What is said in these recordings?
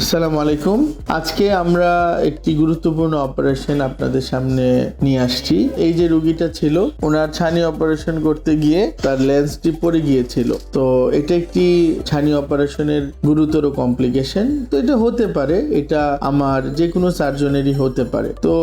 আসসালামু আলাইকুম। আজকে আমরা একটি গুরুত্বপূর্ণ অপারেশন আপনাদের সামনে নিয়ে আসছি। এই যে রুগীটা ছিল, ওনার ছানি অপারেশন করতে গিয়ে তার লেন্সটি পড়ে গিয়েছিল। তো এটা একটি ছানি অপারেশনের গুরুতর কমপ্লিকেশন তো এটা হতে পারে, এটা আমার যে কোনো সার্জনেরই হতে পারে। তো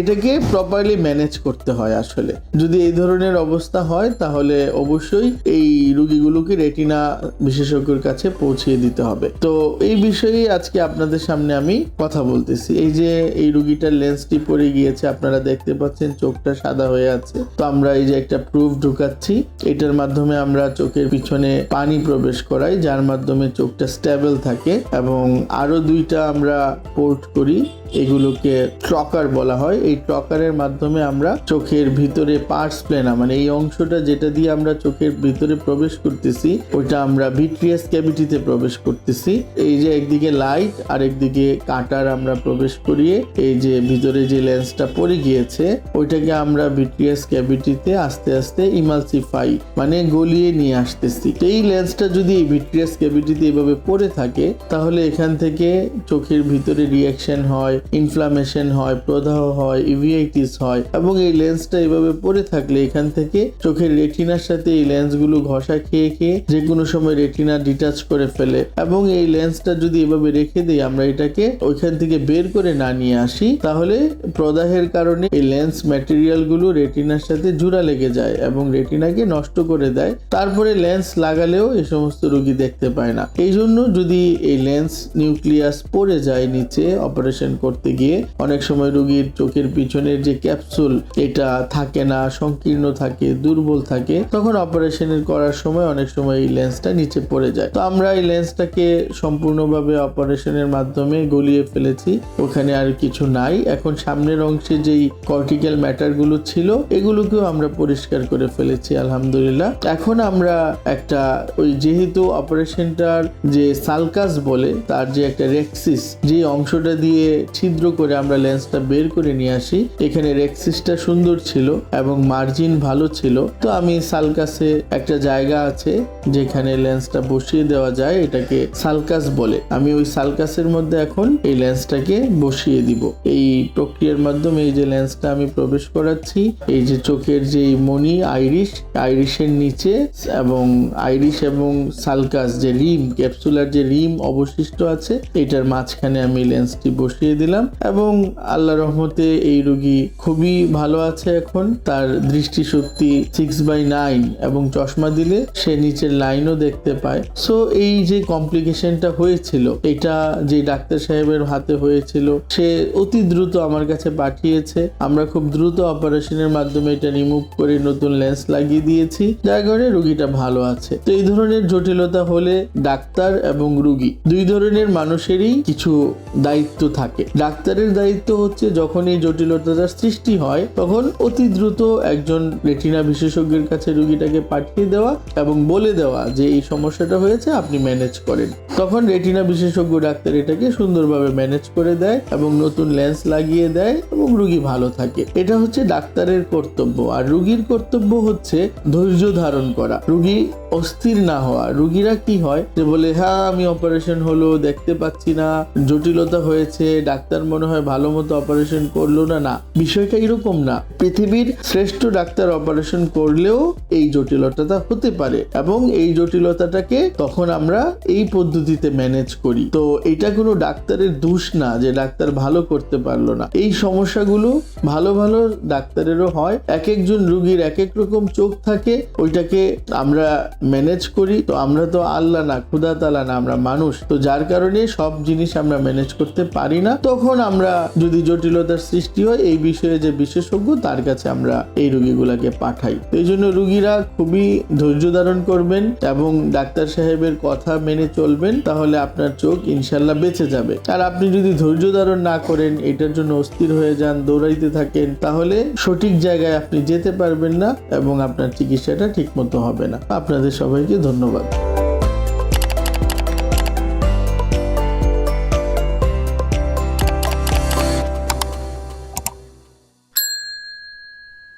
এটাকে প্রপারলি ম্যানেজ করতে হয় আসলে। যদি এই ধরনের অবস্থা হয়, তাহলে অবশ্যই এই রুগীগুলোকে রেটিনা বিশেষজ্ঞের কাছে পৌঁছিয়ে দিতে হবে। তো এই বিষয়ে আজকে আপনাদের সামনে আমি কথা বলতেছি। এই যে এই রুগীটার লেন্সটি পড়ে গিয়েছে, আপনারা দেখতে পাচ্ছেন চোখটা সাদা হয়ে আছে। তো আমরা এই যে একটা প্রুফ ঢুকাচ্ছি, এটার মাধ্যমে আমরা চোখের পিছনে পানি প্রবেশ করাই, যার মাধ্যমে চোখটা স্টেবল থাকে এবং আরও দুইটা আমরা পোর্ট করি। এগুলোকে ট্রকার বলা হয়। এই ট্রকারের মাধ্যমে আমরা চোখের ভিতরে পার্স প্লেনা মানে এই অংশটা যেটা দিয়ে আমরা চোখের ভিতরে প্রবেশ করতেছি ওটা আমরা ভিট্রিয়াস ক্যাভিটিতে প্রবেশ করতেছি। এই যে একদিকে লাইট আর একদিকে কাটার আমরা প্রবেশ করিয়ে এই যে ভিতরে যে লেন্সটা পড়ে গিয়েছে, ওইটাকে আমরা ভিট্রিয়াস ক্যাভিটিতে আস্তে আস্তে ইমালসিফাই মানে গলিয়ে নিয়ে আসতেছি। এই লেন্সটা যদি এই ভিট্রিয়াস ক্যাভিটিতে এভাবে পড়ে থাকে, তাহলে এখান থেকে চোখের ভিতরে রিয়াকশন হয় ইনফ্লামেশন হয়, প্রদাহ হয় ইভিআইটিস হয় এবং এই লেন্সটা এভাবে পড়ে থাকলে এখান থেকে চোখের রেটিনার সাথে এই লেন্সগুলো ঘষা খেয়ে খেয়ে যে কোনো সময় রেটিনা ডিটাচ করে ফেলে এবং এই লেন্সটা যদি এভাবে রেখে দিই, আমরা এটাকে ওইখান থেকে বের করে না নিয়ে আসি, তাহলে প্রদাহের কারণে এই লেন্স ম্যাটেরিয়ালগুলো রেটিনার সাথে জুড়া লেগে যায় এবং রেটিনাকে নষ্ট করে দেয়। তারপরে লেন্স লাগালেও এই সমস্ত রোগী দেখতে পায় না। এই জন্য যদি এই লেন্স নিউক্লিয়াস পড়ে যায় নিচে অপারেশন করতে গিয়ে অনেক সময় রোগীর চোখের পিছনের যে ক্যাপসুল, এটা থাকে না, সংকীর্ণ থাকে, দুর্বল থাকে, তখন অপারেশনের করার সময় অনেক সময় এই লেন্সটা নিচে পড়ে যায়। তো আমরা এই লেন্সটাকে সম্পূর্ণভাবে অপারেশনের মাধ্যমে গলিয়ে ফেলেছি, ওখানে আর কিছু নাই। এখন সামনের অংশে যেই কর্টিক্যাল ম্যাটারগুলো ছিল, এগুলোকেও আমরা পরিষ্কার করে ফেলেছি, আলহামদুলিল্লাহ। এখন আমরা একটা, ওই যেহেতু অপারেশনটার যে সালকাস বলে, তার যে একটা রেক্সিস যে অংশটা দিয়ে ছিদ্র করে আমরা লেন্সটা বের করে নিয়ে আসি। এখানে রেক্সিসটা সুন্দর ছিল এবং মার্জিন ভালো ছিল। তো আমি সালকাসে একটা জায়গা আছে যেখানে লেন্সটা বসিয়ে দেওয়া যায়, এটাকে সালকাস বলে। আমি ওই সালকাসের মধ্যে এখন এই লেন্সটাকে বসিয়ে দিব। এই প্রক্রিয়ার মাধ্যমে এই যে লেন্সটা আমি প্রবেশ করাচ্ছি, এই যে চোখের যে মনি আইরিশ আইরিশের নিচে এবং আইরিশ এবং সালকাস যে রিম ক্যাপসুলার যে রিম অবশিষ্ট আছে, এটার মাঝখানে আমি লেন্সটি বসিয়ে দিলাম এবং আল্লাহ রহমতে এই রুগী খুবই ভালো আছে এখন। তার দৃষ্টিশক্তি সিক্স বাই নাইন এবং চশমা দিলে সে নিচের লাইনও দেখতে পায়। সো এই যে কমপ্লিকেশনটা হয়েছিল, এটা যে ডাক্তার সাহেবের হাতে হয়েছিল, সে অতি দ্রুত আমার কাছে পাঠিয়েছে। আমরা খুব দ্রুত অপারেশনের মাধ্যমে এটা রিমুভ করে নতুন লেন্স লাগিয়ে দিয়েছি। যার কারণে রুগীটা ভালো আছে। তো এই ধরনের জটিলতা হলে ডাক্তার এবং রুগী, দুই ধরনের মানুষেরই কিছু দায়িত্ব থাকে। ডাক্তারের দায়িত্ব হচ্ছে যখন এই জটিলতাটার সৃষ্টি হয়, তখন অতি দ্রুত একজন রেটিনা বিশেষজ্ঞের কাছে রুগীটাকে পাঠিয়ে দেওয়া এবং বলে দেওয়া যে এই সমস্যাটা হয়েছে, আপনি ম্যানেজ করেন। তখন রেটিনা বিশেষজ্ঞ ডাক্তার এটাকে সুন্দরভাবে ম্যানেজ করে দেয় এবং নতুন লেন্স লাগিয়ে দেয় এবং রুগী ভালো থাকে। এটা হচ্ছে ডাক্তারের কর্তব্য। আর রুগীর কর্তব্য হচ্ছে ধৈর্য ধারণ করা। রুগী অস্থির না হওয়া। রুগীরা কি হয়? যে বলে হ্যাঁ আমি অপারেশন হলো, দেখতে পাচ্ছি না, জটিলতা হয়েছে, ডাক্তার মনে হয় ভালো মতো অপারেশন করল না। না, বিষয়টা এরকম না। পৃথিবীর শ্রেষ্ঠ ডাক্তার অপারেশন করলেও এই জটিলতাটা হতে পারে এবং এই জটিলতাটাকে তখন আমরা এই পদ্ধতিতে ম্যানেজ করি। তো এটা কোনো ডাক্তারের দোষ না যে ডাক্তার ভালো করতে পারল না। এই সমস্যাগুলো ভালো ভালো ডাক্তারেরও হয়। এক একজন রুগীর এক এক রকম চোখ থাকে, ওইটাকে আমরা ম্যানেজ করি। তো আমরা তো আল্লাহ না, খুদা তালা না, আমরা মানুষ। তো যার কারণে সব জিনিস আমরা ম্যানেজ করতে পারি না। তখন আমরা যদি জটিলতার সৃষ্টি হয়, এই বিষয়ে যে বিশেষজ্ঞ, তার কাছে আমরা এই রুগীগুলাকে পাঠাই। তো এই জন্য রুগীরা খুবই ধৈর্য ধারণ করবেন এবং ডাক্তার সাহেবের কথা মেনে চলবেন। তাহলে আপনার চোখ ইনশাল্লাহ বেঁচে যাবে। আর আপনি যদি ধৈর্য ধারণ না করেন, এটার জন্য অস্থির হয়ে যান, দৌড়াইতে থাকেন, তাহলে সঠিক জায়গায় আপনি যেতে পারবেন না এবং আপনার চিকিৎসাটা ঠিক মতো হবে না। আপনাদের সবাইকে ধন্যবাদ।